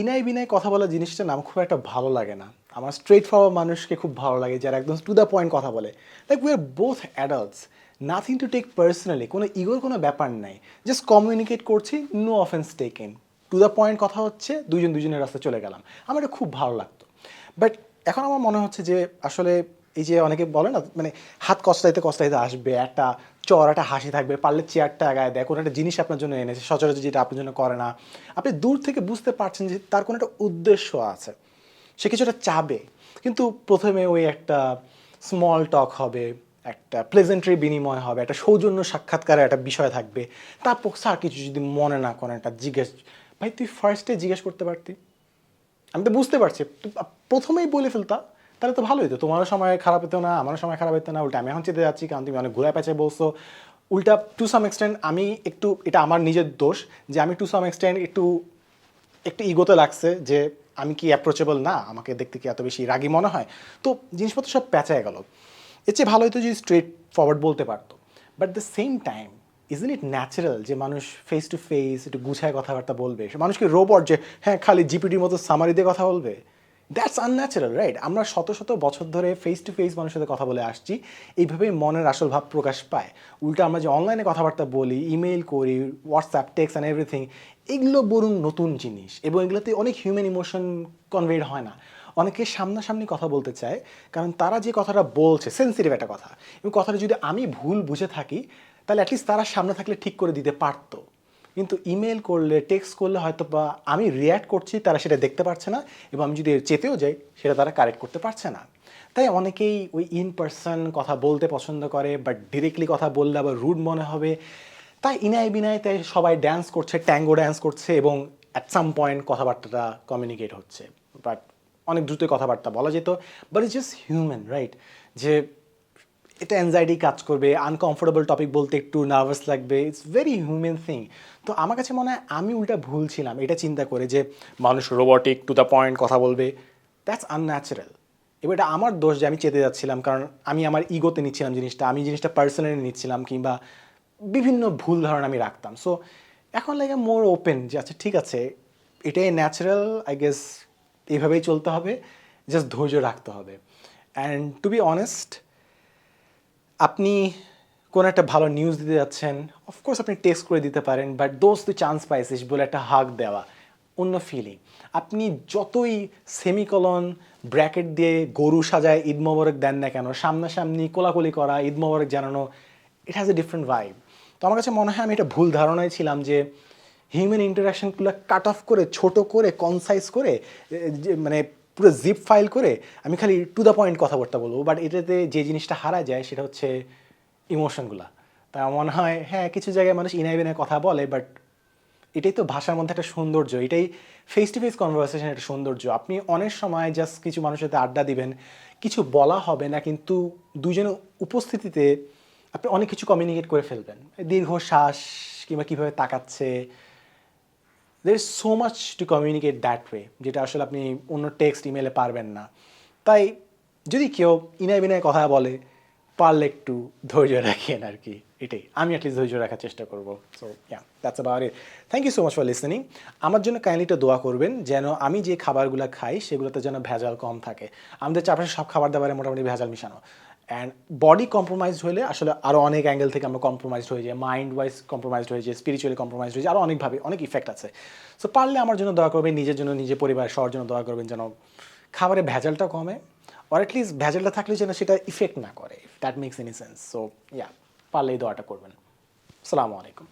ইনাই বিনাই কথা বলা জিনিসটা না, আমার খুব একটা ভালো লাগে না। আমার স্ট্রেট ফরওয়ার্ড মানুষকে খুব ভালো লাগে, যারা একদম টু দ্য পয়েন্ট কথা বলে। Like we are both adults nothing to take personally কোনো ইগোর কোনো ব্যাপার নাই। জাস্ট কমিউনিকেট করছি no offense taken to the point কথা হচ্ছে দুজন দুজনের রাস্তায় চলে গেলাম। আমার এটা খুব ভালো লাগতো। বাট এখন আমার মনে হচ্ছে যে, আসলে এই যে অনেকে বলে না মানে হাত কষ্টাইতে কষ্টাইতে আসবে, একটা চর, একটা হাসি থাকবে, পারলে চেয়ারটা আগায় দেয়, কোনো একটা জিনিস আপনার জন্য এনেছে, সচরাচর যেটা আপনার জন্য করে না। আপনি দূর থেকে বুঝতে পারছেন যে তার কোনো একটা উদ্দেশ্য আছে, সে কিছুটা চাবে। কিন্তু প্রথমে ওই একটা স্মল টক হবে, একটা প্লেজেন্টারি বিনিময় হবে, একটা সৌজন্য সাক্ষাৎকারের একটা বিষয় থাকবে। তারপর স্যার কিছু যদি মনে না করেন, একটা জিজ্ঞেস, ভাই, তুই ফার্স্টে জিজ্ঞেস করতে পারতি? আমি তো বুঝতে পারছি, প্রথমেই বলে ফেলতা। তাহলে তো ভালোই তো, তোমারও সময় খারাপ হতো না, আমারও সময় খারাপ হতো না, উল্টা আমি এখন চেতে যাচ্ছি কারণ তুমি অনেক ঘুরায় প্যাচে বলছো। উল্টা টু সাম এক্সটেন্ট আমি একটু, এটা আমার নিজের দোষ যে আমি টু সাম এক্সটেন্ট একটু একটু ইগোতে লাগছে যে আমি কি অ্যাপ্রোচেবল না, আমাকে দেখতে কি এত বেশি রাগী মনে হয়। তো জিনিসপত্র সব প্যাঁচায় গেল। এর চেয়ে ভালো হতো যদি স্ট্রেট ফরওয়ার্ড বলতে পারতো। বাট দ্য সেম টাইম ইজন ইট ন্যাচারাল যে মানুষ ফেস টু ফেস একটু গুছায় কথাবার্তা বলবে? মানুষকে রোবট যে হ্যাঁ খালি জিপিটির মতো সামারি দিয়ে কথা বলবে? দ্যাটস আনন্যাচারাল রাইট আমরা শত শত বছর ধরে ফেস টু ফেস মানুষের সাথে কথা বলে আসছি। এইভাবেই মনের আসল ভাব প্রকাশ পায়। উল্টা আমরা যে অনলাইনে কথাবার্তা বলি ইমেল করি হোয়াটসঅ্যাপ টেক্সট অ্যান্ড এভরিথিং এগুলো বরং নতুন জিনিস এবং এগুলোতে অনেক হিউম্যান ইমোশন কনভেড হয় না। অনেকে সামনাসামনি কথা বলতে চায়, কারণ তারা যে কথাটা বলছে সেন্সিটিভ একটা কথা। এবং কথাটা যদি আমি ভুল বুঝে থাকি, তাহলে অ্যাটলিস্ট তারা সামনে থাকলে ঠিক করে দিতে পারতো। কিন্তু ইমেল করলে টেক্সট করলে হয়তো বা আমি রিয়্যাক্ট করছি, তারা সেটা দেখতে পারছে না এবং আমি যদি চেতেও যাই, সেটা তারা কারেক্ট করতে পারছে না। তাই অনেকেই ওই ইন পার্সন কথা বলতে পছন্দ করে বাট ডিরেক্টলি কথা বললে আবার রুড মনে হবে। তাই ইনায় বিনায় তাই সবাই ড্যান্স করছে ট্যাঙ্গো ড্যান্স করছে এবং অ্যাট সাম পয়েন্ট কথাবার্তাটা কমিউনিকেট হচ্ছে। বাট অনেক দ্রুতই কথাবার্তা বলা যেত but it's just human right যে এটা অ্যাংজাইটি কাজ করবে আনকমফোর্টেবল টপিক বলতে একটু নার্ভাস লাগবে ইটস ভেরি হিউম্যান থিং তো আমার কাছে মনে হয় আমি উল্টা ভুল ছিলাম, এটা চিন্তা করে যে মানুষ রোবটিক টু দ্য পয়েন্ট কথা বলবে দ্যাটস আনন্যাচারাল এবার এটা আমার দোষ যে আমি চেতে যাচ্ছিলাম, কারণ আমি আমার ইগোতে নিচ্ছিলাম জিনিসটা, আমি জিনিসটা পার্সোনালি নিচ্ছিলাম কিংবা বিভিন্ন ভুল ধারণা আমি রাখতাম। সো এখন লাগে মোর ওপেন যে আচ্ছা ঠিক আছে, এটাই ন্যাচারাল আই গেস এইভাবেই চলতে হবে জাস্ট ধৈর্য রাখতে হবে। অ্যান্ড টু বি অনেস্ট আপনি কোনো একটা ভালো নিউজ দিতে যাচ্ছেন অফকোর্স আপনি টেস্ট করে দিতে পারেন বাট দোজ তুই চান্স পাইছিস বলে একটা হাক দেওয়া, অন্য ফিলিং আপনি যতই সেমিকলন ব্র্যাকেট দিয়ে গরু সাজায়, ঈদ মোবারক দেন না কেন, সামনাসামনি কোলাকুলি করা, ঈদ মোবারক জানানো it has a different vibe তো আমার কাছে মনে হয় আমি এটা ভুল ধারণায় ছিলাম যে হিউম্যান ইন্টারাকশনগুলো কাট অফ করে, ছোট করে কনসাইজ করে মানে পুরো জিপ ফাইল করে আমি খালি টু দ্য পয়েন্ট কথাবার্তা বলব বাট এটাতে যে জিনিসটা হারা যায় সেটা হচ্ছে ইমোশনগুলা তা মনে হয় হ্যাঁ কিছু জায়গায় মানুষ ইনাই বিনায় কথা বলে বাট এটাই তো ভাষার মধ্যে একটা সৌন্দর্য, এটাই ফেস টু ফেস কনভারসেশন একটা সৌন্দর্য। আপনি অনেক সময় জাস্ট কিছু মানুষের সাথে আড্ডা দিবেন, কিছু বলা হবে না, কিন্তু দুজনের উপস্থিতিতে আপনি অনেক কিছু কমিউনিকেট করে ফেলবেন। দীর্ঘ শ্বাস কিংবা কীভাবে তাকাচ্ছে there is so much to communicate that way যেটা আসলে আপনি অন্য টেক্সট ইমেলে পারবেন না। তাই যদি কেউ ইনায় বিনায় কথা বলে, পারলে একটু ধৈর্য রাখেন আর কি। এটাই। আমি অ্যাটলিস্ট ধৈর্য রাখার চেষ্টা করব। So yeah that's about it thank you so much for listening আমার জন্য কাইন্ডলিটা দোয়া করবেন, যেন আমি যে খাবারগুলো খাই, সেগুলোতে যেন ভেজাল কম থাকে। আমাদের চারপাশে সব খাবার দাবারে মোটামুটি ভেজাল মিশানো। অ্যান্ড বডি কম্প্রোমাইজ হলে আসলে আরও অনেক অ্যাঙ্গেল থেকে আমরা কম্প্রোমাইজড হয়ে যাই। মাইন্ড ওয়াইজ কম্প্রোমাইজড হয়ে যায় স্পিরিচুয়ালি কম্প্রোমাইজ হয়ে যায় আরও অনেকভাবে অনেক ইফেক্ট আছে। সো পারলে আমার জন্য দয়া করবেন, নিজের জন্য, নিজের পরিবার সবার জন্য দয়া করবেন যেন খাবারে ভেজালটা কমে অর অ্যাটলিস্ট ভেজালটা থাকলে যেন সেটা ইফেক্ট না করে that makes any sense so yeah পারলে এই দোয়াটা করবেন। সালামু আলাইকুম।